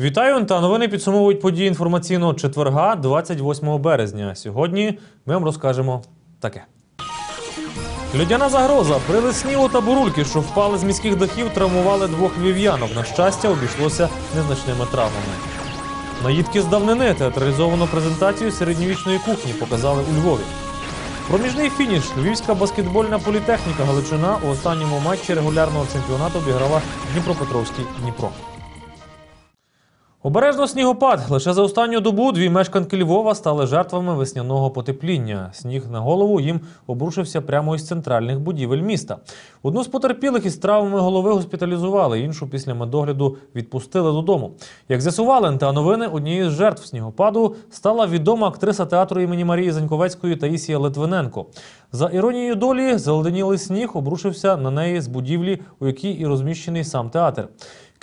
Вітаю та новини підсумовують події інформаційного четверга, 28 березня. Сьогодні ми вам розкажемо таке. Людяна загроза. Прили снігу та бурульки, що впали з міських дахів, травмували двох львів'янок. На щастя, обійшлося незначними травмами. Наїдки з давнини театралізовану презентацію середньовічної кухні показали у Львові. Проміжний фініш. Львівська баскетбольна політехніка Галичина у останньому матчі регулярного чемпіонату обіграла Дніпропетровський Дніпро. Обережно снігопад. Лише за останню добу дві мешканки Львова стали жертвами весняного потепління. Сніг на голову їм обрушився прямо із центральних будівель міста. Одну з потерпілих із травмами голови госпіталізували, іншу після медогляду відпустили додому. Як з'ясували НТА новини, однією з жертв снігопаду стала відома актриса театру імені Марії Заньковецької Таїсія Литвиненко. За іронією долі, заледенілий сніг обрушився на неї з будівлі, у якій і розміщений сам театр.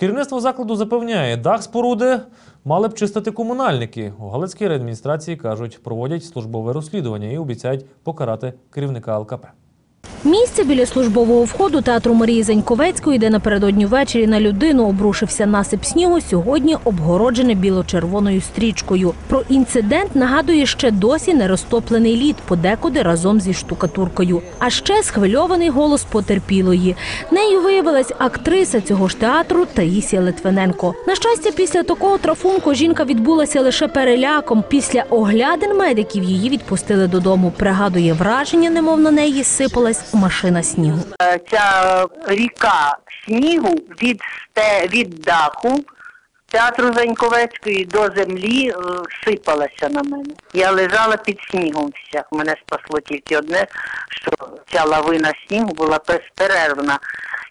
Керівництво закладу запевняє, дах споруди мали б чистити комунальники. У Галицькій реадміністрації кажуть, проводять службове розслідування і обіцяють покарати керівника ЛКП. Місце біля службового входу театру Марії Заньковецької, де напередодні ввечері на людину обрушився насип снігу, сьогодні обгороджене біло-червоною стрічкою. Про інцидент нагадує ще досі нерозтоплений лід, подекуди разом зі штукатуркою. А ще схвильований голос потерпілої. Нею виявилась актриса цього ж театру Таїсія Литвиненко. На щастя, після такого трафунку жінка відбулася лише переляком. Після оглядин медиків її відпустили додому. Пригадує враження, немов на неї сипалась машина снігу. Е, ця ріка снігу від, сте, від даху театру Заньковецької до землі е, сипалася на мене. Я лежала під снігом вся. Мене спасло тільки одне, що ця лавина снігу була безперервна.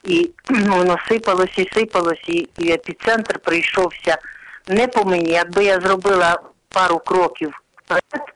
І воно сипалось і сипалось, і, і епіцентр прийшовся не по мені. Якби я зробила пару кроків вперед,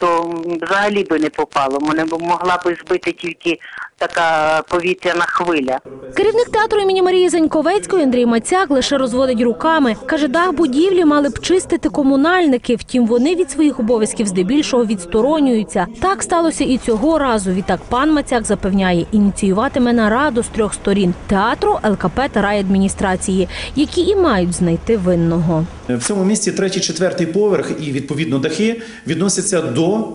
то взагалі би не попало. Мене б могла би збити тільки така повітряна хвиля. Керівник театру імені Марії Заньковецької Андрій Мацяк лише розводить руками. Каже, дах будівлі мали б чистити комунальники. Втім, вони від своїх обов'язків здебільшого відсторонюються. Так сталося і цього разу. Відтак пан Мацяк запевняє, ініціюватиме нараду з трьох сторін театру, ЛКП та райадміністрації, які і мають знайти винного. В цьому місці третій, четвертий поверх і відповідно дахи відносяться до.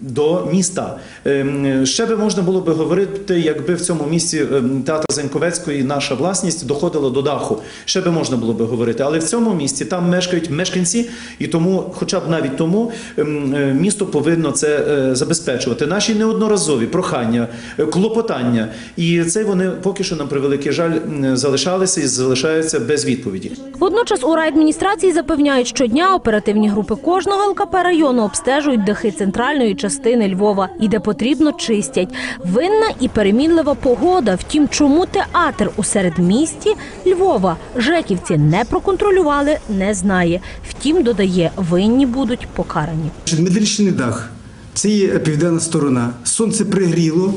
До міста Ем, ще би можна було би говорити, якби в цьому місці ем, театр Заньковецької наша власність доходила до даху. Ще би можна було би говорити, але в цьому місці там мешкають мешканці, і тому, хоча б навіть тому, ем, е, місто повинно це е, забезпечувати. Наші неодноразові прохання, е, клопотання, і це вони поки що на превеликий жаль залишалися і залишаються без відповіді. Водночас у райадміністрації запевняють, щодня оперативні групи кожного ЛКП району обстежують дахи центральної частини Львова і де потрібно чистять. Винна і перемінлива погода. Втім, чому театр у середмісті Львова жеківці не проконтролювали, не знає. Втім, додає, винні будуть покарані. Медрічний дах це є південна сторона. Сонце пригріло,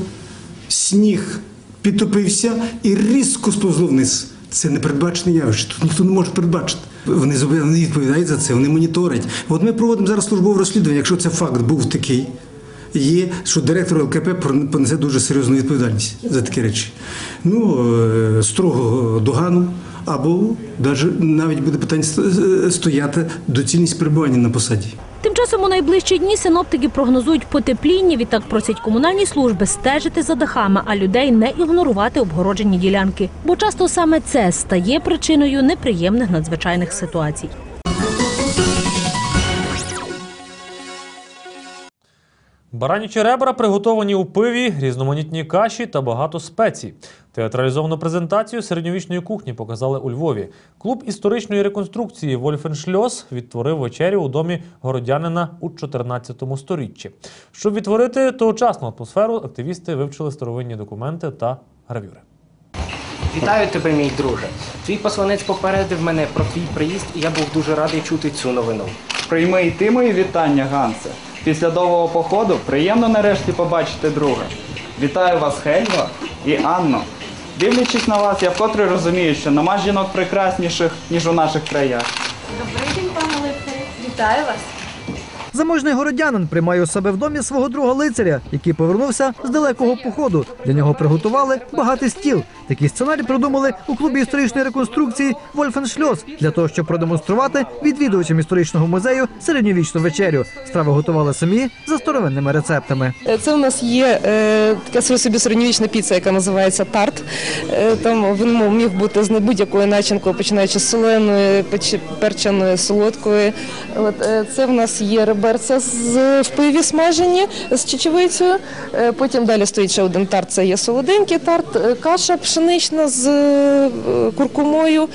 сніг підтопився і різко сповзло вниз. Це непередбачене явище. Тут ніхто не може передбачити. Вони зобов'язані відповідають за це, вони моніторять. От ми проводимо зараз службове розслідування. Якщо це факт був такий, є, що директор ЛКП понесе дуже серйозну відповідальність за такі речі. Ну, е, строго догану, або навіть навіть буде питання стояти доцільність перебування на посаді. Тим часом у найближчі дні синоптики прогнозують потепління. Відтак просять комунальні служби стежити за дахами, а людей не ігнорувати обгороджені ділянки. Бо часто саме це стає причиною неприємних надзвичайних ситуацій. Баранічі ребра приготовані у пиві, різноманітні каші та багато спецій. Театралізовану презентацію середньовічної кухні показали у Львові. Клуб історичної реконструкції Вольфеншльос відтворив вечерю у домі городянина у 14 сторіччі. Щоб відтворити тогочасну атмосферу, активісти вивчили старовинні документи та гравюри. Вітаю тебе, мій друже. Твій посланець попередив мене про твій приїзд, і я був дуже радий чути цю новину. Прийми і ти мої вітання, Гансе. Після довгого походу приємно нарешті побачити друга. Вітаю вас, Хельго і Анно. Дивлячись на вас, я вкотре розумію, що нема жінок прекрасніших, ніж у наших краях. Добрий день, пане лицарі. Вітаю вас. Заможний городянин приймає у себе в домі свого друга лицаря, який повернувся з далекого походу. Для нього приготували багатий стіл. Такий сценарій придумали у клубі історичної реконструкції Вольфеншльос для того, щоб продемонструвати відвідувачам історичного музею середньовічну вечерю. Страви готували самі за старовинними рецептами. Е, Це у нас є е, така своя собі середньовічна піца, яка називається тарт. Е, там він міг бути з будь-якою начинкою, починаючи з соленої, перченої, солодкої. От, е, це в нас є реберця з в пиві смажені з чечевицею. Е, потім далі стоїть ще один тарт. Це є солоденький тарт, е, каша пшенична з е, куркумою,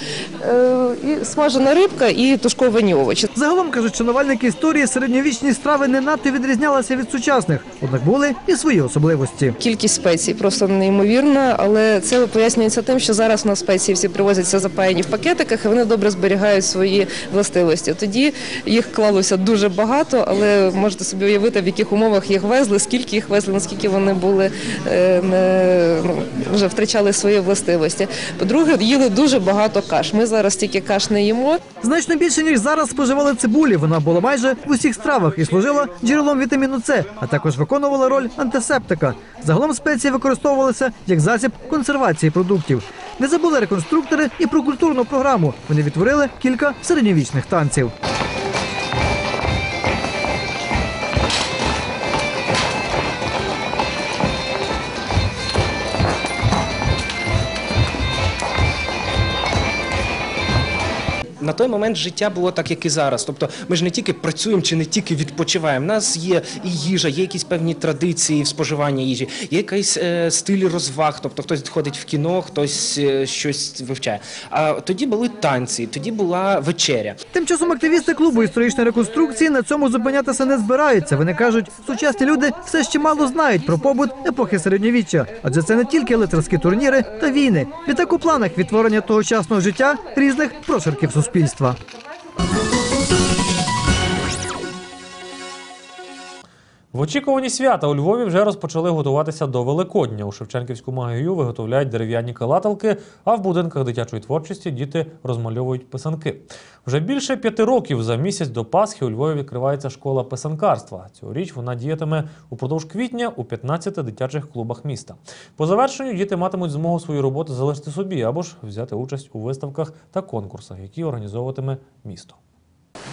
і смажена рибка і тушковані овочі. Загалом кажуть, шанувальники історії середньовічні страви не надто відрізнялися від сучасних, однак були і свої особливості. Кількість спецій просто неймовірна, але це пояснюється тим, що зараз у нас спеції всі привозяться запаяні в пакетиках, і вони добре зберігають свої властивості. Тоді їх клалося дуже багато, але можете собі уявити, в яких умовах їх везли, скільки їх везли, наскільки вони були е, не, ну, вже втрачали свої властивості. По-друге, їли дуже багато каш. Ми зараз тільки каш не їмо. Значно більше ніж зараз споживали цибулі. Вона була майже в усіх стравах і служила джерелом вітаміну С, а також виконувала роль антисептика. Загалом спеції використовувалися як засіб консервації продуктів. Не забули реконструктори і про культурну програму. Вони відтворили кілька середньовічних танців. На той момент життя було так, як і зараз. Тобто ми ж не тільки працюємо чи не тільки відпочиваємо. У нас є і їжа, є якісь певні традиції в споживанні їжі, є якийсь е, стиль розваг. Тобто хтось ходить в кіно, хтось е, щось вивчає. А тоді були танці, тоді була вечеря. Тим часом активісти клубу історичної реконструкції на цьому зупинятися не збираються. Вони кажуть, сучасні люди все ще мало знають про побут епохи середньовіччя, адже це не тільки лицарські турніри та війни. Відтак у планах відтворення тогочасного життя різних прошарків суспільства суспільства. В очікуванні свята у Львові вже розпочали готуватися до Великодня. У Шевченківську магію виготовляють дерев'яні калаталки, а в будинках дитячої творчості діти розмальовують писанки. Вже більше п'яти років за місяць до Пасхи у Львові відкривається школа писанкарства. Цьогоріч вона діятиме упродовж квітня у 15 дитячих клубах міста. По завершенню діти матимуть змогу свою роботу залишити собі або ж взяти участь у виставках та конкурсах, які організовуватиме місто.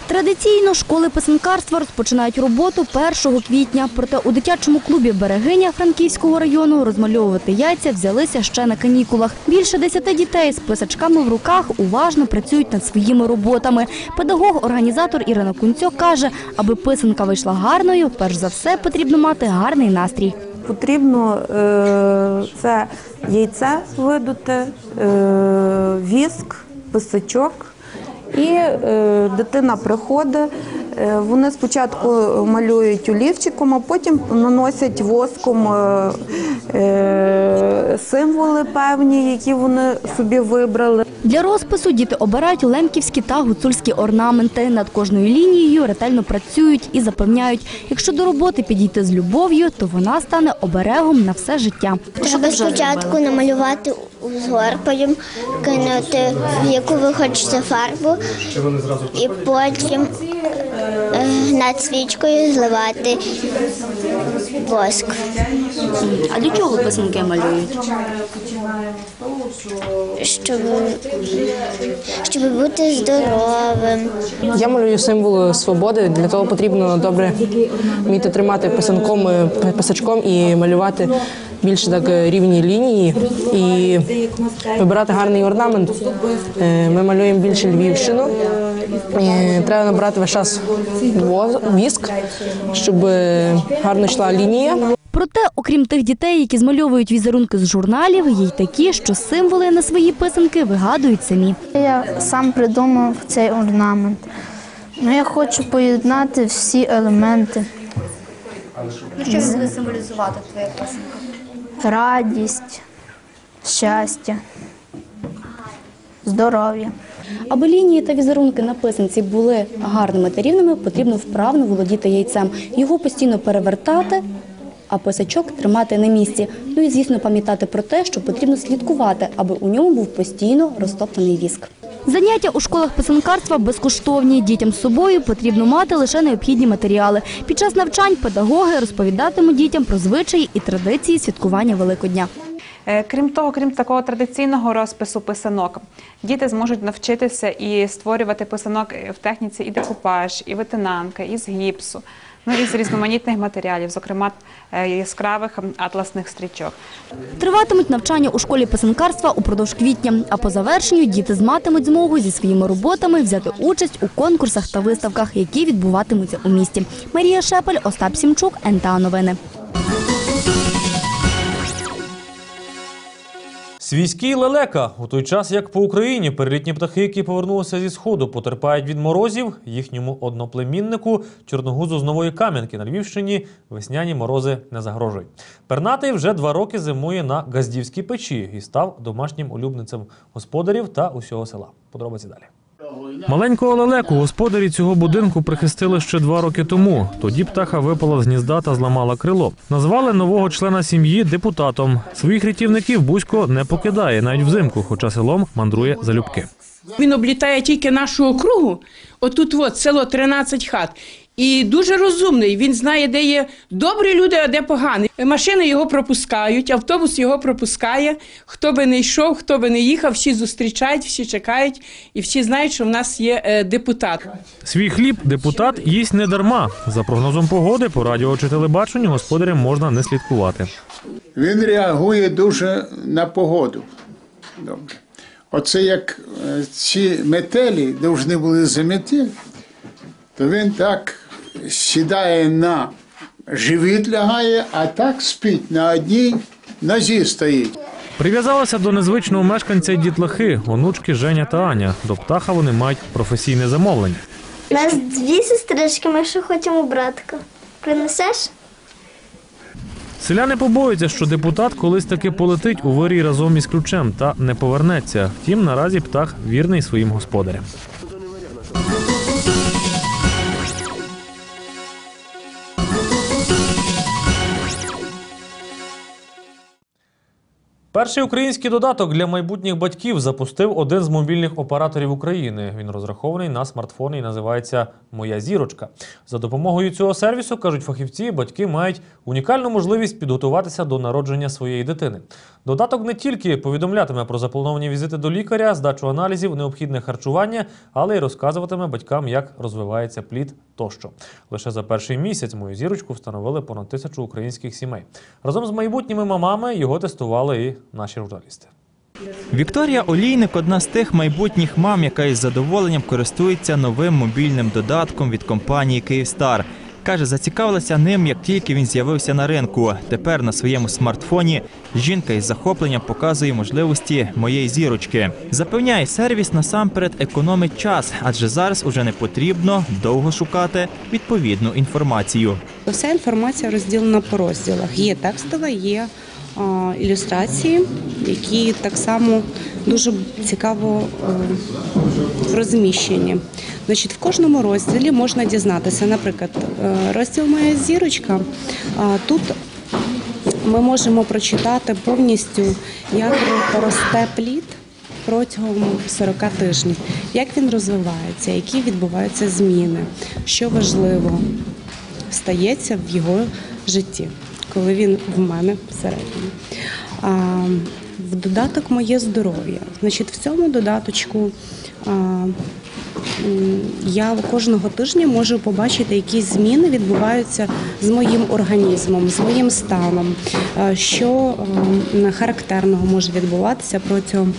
Традиційно школи писанкарства розпочинають роботу 1 квітня. Проте у дитячому клубі Берегиня Франківського району розмальовувати яйця взялися ще на канікулах. Більше 10 дітей з писачками в руках уважно працюють над своїми роботами. Педагог-організатор Ірина Кунцьо каже, аби писанка вийшла гарною, перш за все потрібно мати гарний настрій. Потрібно е, це яйце видути, е, віск, писачок. І е, дитина приходить, вони спочатку малюють олівчиком, а потім наносять воском е, е, символи певні, які вони собі вибрали. Для розпису діти обирають лемківські та гуцульські орнаменти. Над кожною лінією ретельно працюють і запевняють, якщо до роботи підійти з любов'ю, то вона стане оберегом на все життя. Треба спочатку намалювати узор, потім кинути, в яку ви хочете фарбу, і потім е, над свічкою зливати воск. А для чого писанки малюють? Щоб, щоб бути здоровим. Я малюю символ свободи. Для того потрібно добре вміти тримати писанком, е, писачком і малювати більше так е, рівні лінії і вибирати гарний орнамент. Е, Ми малюємо більше Львівщину. Треба набрати весь час віск, щоб гарно йшла лінія. Проте, окрім тих дітей, які змальовують візерунки з журналів, є й такі, що символи на свої писанки вигадують самі. Я сам придумав цей орнамент. Ну, я хочу поєднати всі елементи. Що буде символізувати твоя писанка? Радість, щастя, здоров'я. Аби лінії та візерунки на писанці були гарними та рівними, потрібно вправно володіти яйцем. Його постійно перевертати, а писачок тримати на місці. Ну і звісно пам'ятати про те, що потрібно слідкувати, аби у ньому був постійно розтоплений віск. Заняття у школах писанкарства безкоштовні. Дітям з собою потрібно мати лише необхідні матеріали. Під час навчань педагоги розповідатимуть дітям про звичаї і традиції святкування Великодня. Е, Крім того, крім такого традиційного розпису писанок, діти зможуть навчитися і створювати писанок в техніці і декупаж, і витинанка, і з гіпсу, ну і з різноманітних матеріалів, зокрема е, яскравих атласних стрічок. Триватимуть навчання у школі писанкарства упродовж квітня, а по завершенню діти зматимуть змогу зі своїми роботами взяти участь у конкурсах та виставках, які відбуватимуться у місті. Марія Шепель, Остап Сімчук, НТА Новини. Свійський лелека у той час, як по Україні перелітні птахи, які повернулися зі сходу, потерпають від морозів. Їхньому одноплеміннику чорногузу з нової кам'янки на Львівщині весняні морози не загрожують. Пернатий вже два роки зимує на газдівській печі і став домашнім улюбницем господарів та усього села. Подробиці далі. Маленького лелеку господарі цього будинку прихистили ще два роки тому. Тоді птаха випала з гнізда та зламала крило. Назвали нового члена сім'ї депутатом. Своїх рятівників Бузько не покидає навіть взимку, хоча селом мандрує залюбки. Він облітає тільки нашу округу. Отут от село 13 хат. І дуже розумний. Він знає, де є добрі люди, а де погані. Машини його пропускають, автобус його пропускає. Хто би не йшов, хто би не їхав, всі зустрічають, всі чекають, і всі знають, що в нас є е, депутат. Свій хліб депутат їсть не дарма. За прогнозом погоди по радіо чи телебаченню господарям можна не слідкувати. Він реагує дуже на погоду. Добре. Оце як е, ці метелі повинні були заметіль, то він так сідає на живіт лягає, а так спить на одній нозі стоїть. Прив'язалися до незвичного мешканця й дітлахи, онучки Женя та Аня. До птаха вони мають професійне замовлення. У нас дві сестрички, ми ще хочемо братка. Принесеш? Селяни побоюються, що депутат колись таки полетить у вирій разом із ключем та не повернеться. Втім, наразі птах вірний своїм господарям. Перший український додаток для майбутніх батьків запустив один з мобільних операторів України. Він розрахований на смартфони і називається Моя зірочка. За допомогою цього сервісу кажуть фахівці, батьки мають унікальну можливість підготуватися до народження своєї дитини. Додаток не тільки повідомлятиме про заплановані візити до лікаря, здачу аналізів, необхідне харчування, але й розказуватиме батькам, як розвивається плід тощо. Лише за перший місяць мою зірочку встановили понад тисячу українських сімей. Разом з майбутніми мамами його тестували і наші журналісти. Вікторія Олійник одна з тих майбутніх мам, яка із задоволенням користується новим мобільним додатком від компанії Київстар. Каже, зацікавилася ним, як тільки він з'явився на ринку. Тепер на своєму смартфоні жінка із захопленням показує можливості моєї зірочки. Запевняє, сервіс насамперед економить час, адже зараз уже не потрібно довго шукати відповідну інформацію. Вся інформація розділена по розділах. Є текстова, є ілюстрації, які так само дуже цікаво е, розміщені. Значить, в кожному розділі можна дізнатися, наприклад, е, розділ Моя зірочка. Тут ми можемо прочитати повністю, як росте плід протягом 40 тижнів, як він розвивається, які відбуваються зміни, що важливо стається в його житті, коли він в мене всередині. А, в додаток моє здоров'я. Значить, в цьому додаточку а, я кожного тижня можу побачити, які зміни відбуваються з моїм організмом, з моїм станом, що ем, характерного може відбуватися протягом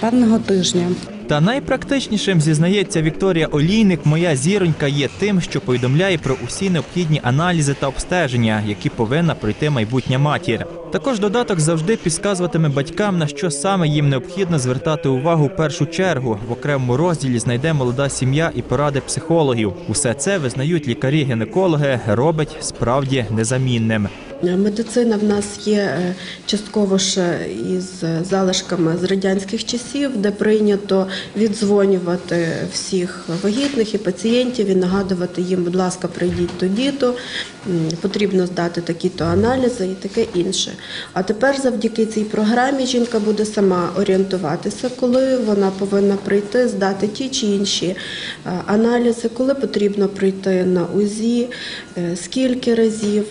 певного тижня. Та найпрактичнішим зізнається Вікторія Олійник. Моя зіронька є тим, що повідомляє про усі необхідні аналізи та обстеження, які повинна пройти майбутня матір. Також додаток завжди підказуватиме батькам, на що саме їм необхідно звертати увагу в першу чергу. В окремому розділі знайде молода сім'я і поради психологів. Усе це визнають лікарі-гінекологи, робить справді незамінним. Медицина в нас є е, частково ще із залишками з радянських часів, де прийнято віддзвонювати всіх вагітних і пацієнтів і нагадувати їм, будь ласка, прийдіть тоді-то, потрібно здати такі-то аналізи і таке інше. А тепер завдяки цій програмі жінка буде сама орієнтуватися, коли вона повинна прийти, здати ті чи інші е, аналізи, коли потрібно прийти на УЗІ, е, скільки разів.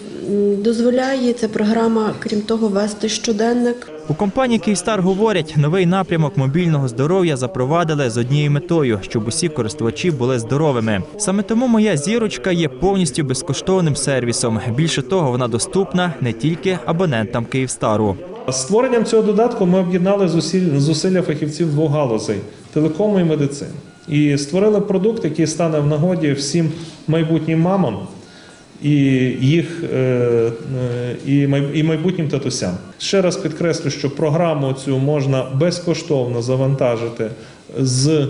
Дозволяє ця програма, крім того, вести щоденник. У компанії Київстар говорять, новий напрямок мобільного здоров'я запровадили з однією метою, щоб усі користувачі були здоровими. Саме тому моя зірочка є повністю безкоштовним сервісом. Більше того, вона доступна не тільки абонентам Київстару. Створенням цього додатку ми об'єднали зусиль- зусилля фахівців двох галузей телекому і медицини. І створили продукт, який стане в нагоді всім майбутнім мамам і їх е, е, і майбутнім татусям. Ще раз підкреслю, що програму цю можна безкоштовно завантажити з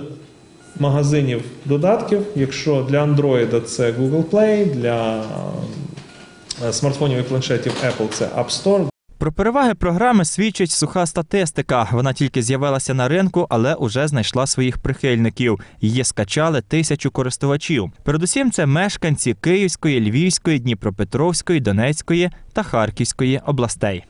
магазинів додатків. Якщо для Android це Google Play, для е, смартфонів і планшетів Apple це App Store. Про переваги програми свідчить суха статистика. Вона тільки з'явилася на ринку, але уже знайшла своїх прихильників. Її скачали тисячу користувачів. Передусім, це мешканці Київської, Львівської, Дніпропетровської, Донецької та Харківської областей.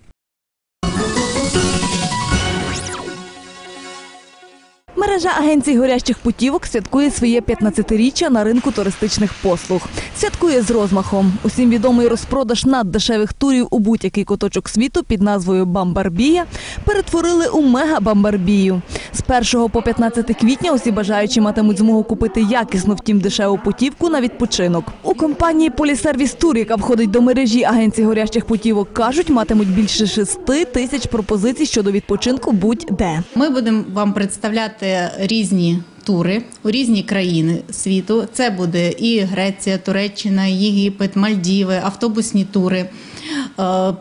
Мережа агенцій горящих путівок святкує своє 15-річчя на ринку туристичних послуг. Святкує з розмахом. Усім відомий розпродаж наддешевих турів у будь-який куточок світу під назвою Бамбарбія перетворили у мега-бамбарбію. З 1 по 15 квітня усі бажаючі матимуть змогу купити якісну, втім дешеву путівку на відпочинок. У компанії Полісервіс Тур, яка входить до мережі агенцій горящих путівок, кажуть, матимуть більше 6 тисяч пропозицій щодо відпочинку будь-де. Ми будемо вам представляти різні тури у різні країни світу. Це буде і Греція, Туреччина, Єгипет, Мальдіви, автобусні тури. Е,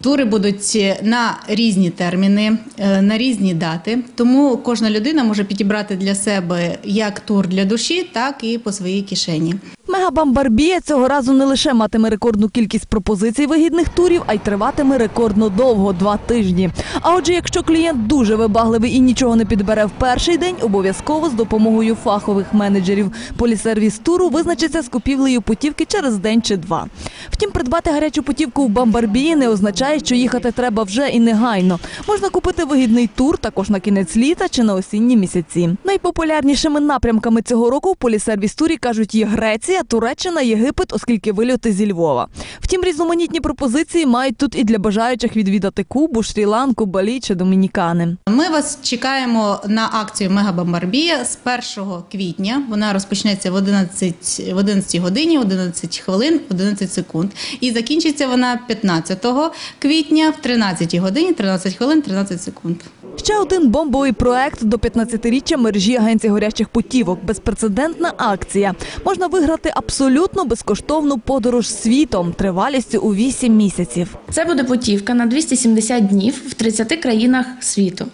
Тури будуть на різні терміни, е, на різні дати. Тому кожна людина може підібрати для себе як тур для душі, так і по своїй кишені. Мегабамбарбія цього разу не лише матиме рекордну кількість пропозицій вигідних турів, а й триватиме рекордно довго два тижні. А отже, якщо клієнт дуже вибагливий і нічого не підбере в перший день, обов'язково з допомогою фахових менеджерів полісервіс туру визначиться з купівлею путівки через день чи два. Втім, придбати гарячу путівку в Бамбарбії не означає, що їхати треба вже і негайно. Можна купити вигідний тур також на кінець літа чи на осінні місяці. Найпопулярнішими напрямками цього року в полісервіс турі кажуть є Греція, Туреччина, Єгипет, оскільки вильоти зі Львова. Втім, різноманітні пропозиції мають тут і для бажаючих відвідати Кубу, Шрі-Ланку, Балі чи Домінікани. Ми вас чекаємо на акцію Мега Бомбарбія з 1 квітня. Вона розпочнеться в 11, в 11 годині, 11 хвилин, 11 секунд. І закінчиться вона 15 квітня в 13 годині, 13 хвилин, 13 секунд. Ще один бомбовий проект до 15-річчя мережі агенцій горячих путівок. Безпрецедентна акція. Можна виграти абсолютно безкоштовну подорож світом тривалістю у 8 місяців. Це буде путівка на 270 днів в 30 країнах світу.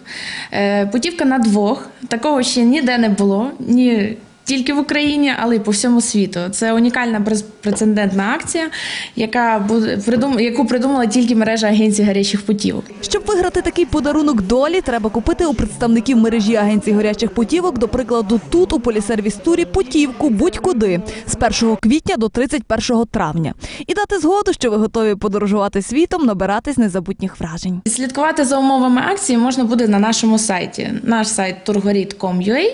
Е, Путівка на двох. Такого ще ніде не було. Ні тільки в Україні, але й по всьому світу. Це унікальна безпрецедентна акція, яка буде придум... яку придумала тільки мережа агенцій гарячих путівок. Щоб виграти такий подарунок долі, треба купити у представників мережі агенцій горячих путівок, до прикладу, тут у полісервіс турі путівку будь-куди з 1 квітня до 31 травня і дати згоду, що ви готові подорожувати світом, набиратись незабутніх вражень. Слідкувати за умовами акції можна буде на нашому сайті. Наш сайт turgorit.com.ua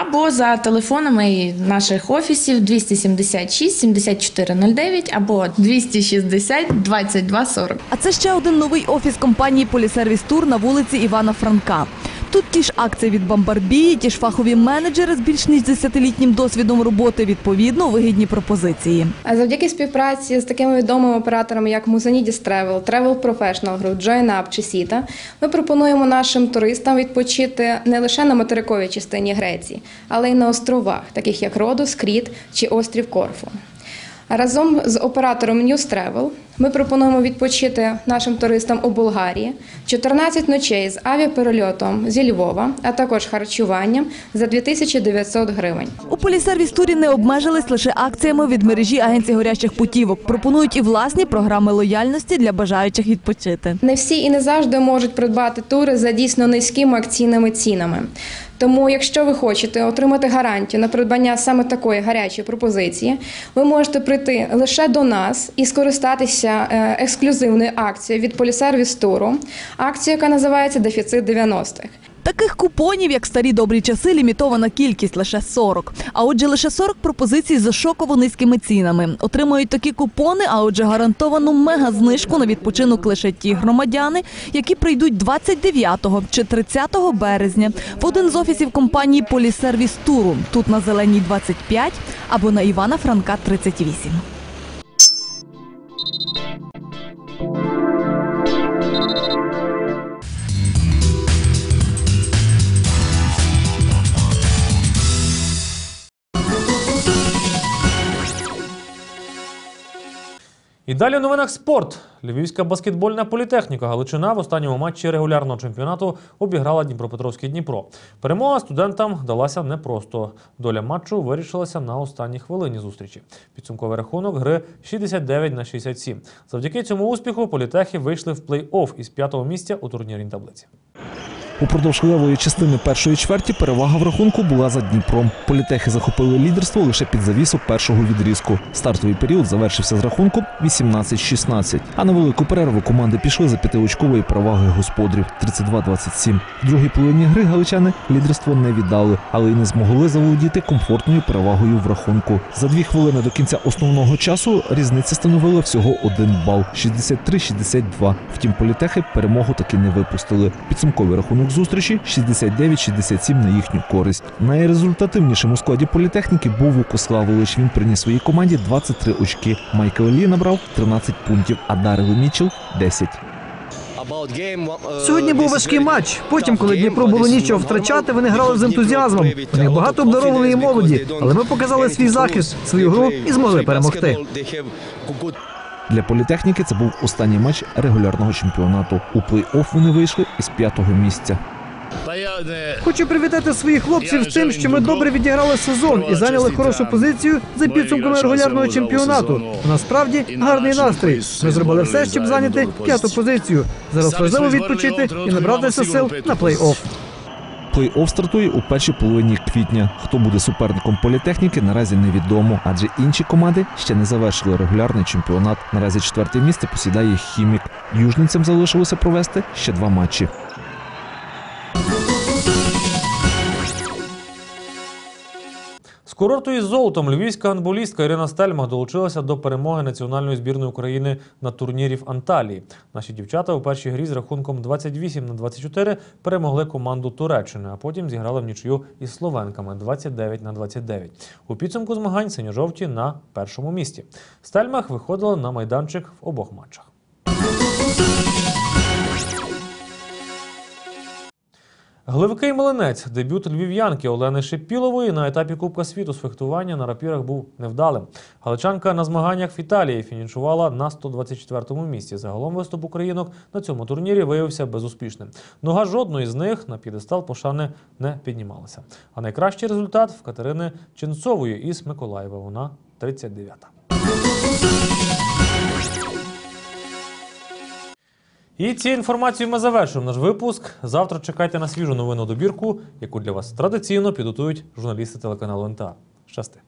або за телефонами наших офісів 276 7409 або 260 2240. А це ще один новий офіс компанії Полісервіс Тур на вулиці Івана Франка. Тут ті ж акції від Бамбарбії, ті ж фахові менеджери з більш ніж десятилітнім досвідом роботи, відповідно, вигідні пропозиції. А завдяки співпраці з такими відомими операторами, як Musanidis Travel, Travel Professional Group, JoinUp чи Sita, ми пропонуємо нашим туристам відпочити не лише на материковій частині Греції, але й на островах, таких як Родос, Кріт чи острів Корфу. Разом з оператором News Travel Ми пропонуємо відпочити нашим туристам у Болгарії 14 ночей з авіаперельотом зі Львова, а також харчуванням за 2900 гривень. У полісервіс турі не обмежились лише акціями від мережі агенцій горячих путівок. Пропонують і власні програми лояльності для бажаючих відпочити. Не всі і не завжди можуть придбати тури за дійсно низькими акційними цінами. Тому, якщо ви хочете отримати гарантію на придбання саме такої гарячої пропозиції, ви можете прийти лише до нас і скористатися е, ексклюзивною акцією від полісервіс туру, акція, яка називається Дефіцит 90-х. Таких купонів, як старі добрі часи, лімітована кількість лише 40. А отже, лише 40 пропозицій за шоково низькими цінами. Отримають такі купони, а отже, гарантовану мега-знижку на відпочинок лише ті громадяни, які прийдуть 29 чи 30 березня в один з офісів компанії Полісервіс Туру. Тут на Зеленій 25 або на Івана Франка 38. І далі у новинах спорт. Львівська баскетбольна політехніка Галичина в останньому матчі регулярного чемпіонату обіграла Дніпропетровський Дніпро. Перемога студентам далася непросто. Доля матчу вирішилася на останній хвилині зустрічі. Підсумковий рахунок гри 69 на 67. Завдяки цьому успіху політехи вийшли в плей-офф із п'ятого місця у турнірній таблиці. Упродовж левої частини першої чверті перевага в рахунку була за Дніпром. Політехи захопили лідерство лише під завісу першого відрізку. Стартовий період завершився з рахунком 18-16. А на велику перерву команди пішли за п'ятиочкової переваги господарів 32-27. В другій половині гри галичани лідерство не віддали, але й не змогли заволодіти комфортною перевагою в рахунку. За дві хвилини до кінця основного часу різниця становила всього один бал 63-62. Втім, політехи перемогу таки не випустили. Підсумковий рахунок зустрічі 69-67 на їхню користь. Найрезультативнішим у складі політехніки був Вукославович. Він приніс своїй команді 23 очки. Майкл Лі набрав 13 пунктів, а Дарил Мічел 10. Сьогодні був важкий матч. Потім, коли Дніпро було нічого втрачати, вони грали з ентузіазмом. Них багато обдарованої молоді, але ми показали свій захист, свою гру і змогли перемогти. Для політехніки це був останній матч регулярного чемпіонату. У плей-офф вони вийшли із п'ятого місця. Хочу привітати своїх хлопців з тим, що ми добре відіграли сезон і зайняли хорошу позицію за підсумками регулярного чемпіонату. Насправді гарний настрій. Ми зробили все, щоб зайняти п'яту позицію. Зараз важливо відпочити і набратися сил на плей-офф. Плей-офф стартує у першій половині квітня. Хто буде суперником політехніки, наразі невідомо, адже інші команди ще не завершили регулярний чемпіонат. Наразі четверте місце посідає хімік. Южницям залишилося провести ще два матчі. З курорту із золотом львівська гандболістка Ірина Стельмах долучилася до перемоги національної збірної України на турнірі в Анталії. Наші дівчата у першій грі з рахунком 28 на 24 перемогли команду Туреччини, а потім зіграли в нічию із словенками 29 на 29. У підсумку змагань синьо-жовті на першому місці. Стельмах виходила на майданчик в обох матчах. Гливкий млинець, дебют львів'янки Олени Шипілової на етапі Кубка світу з фехтування на рапірах був невдалим. Галичанка на змаганнях в Італії фінішувала на 124-му місці. Загалом виступ українок на цьому турнірі виявився безуспішним. Нога жодної з них на п'єдестал пошани не піднімалася. А найкращий результат в Катерини Ченцової із Миколаєва. Вона 39-та. І цією інформацією ми завершуємо наш випуск. Завтра чекайте на свіжу новину добірку, яку для вас традиційно підготують журналісти телеканалу НТА. Щасти!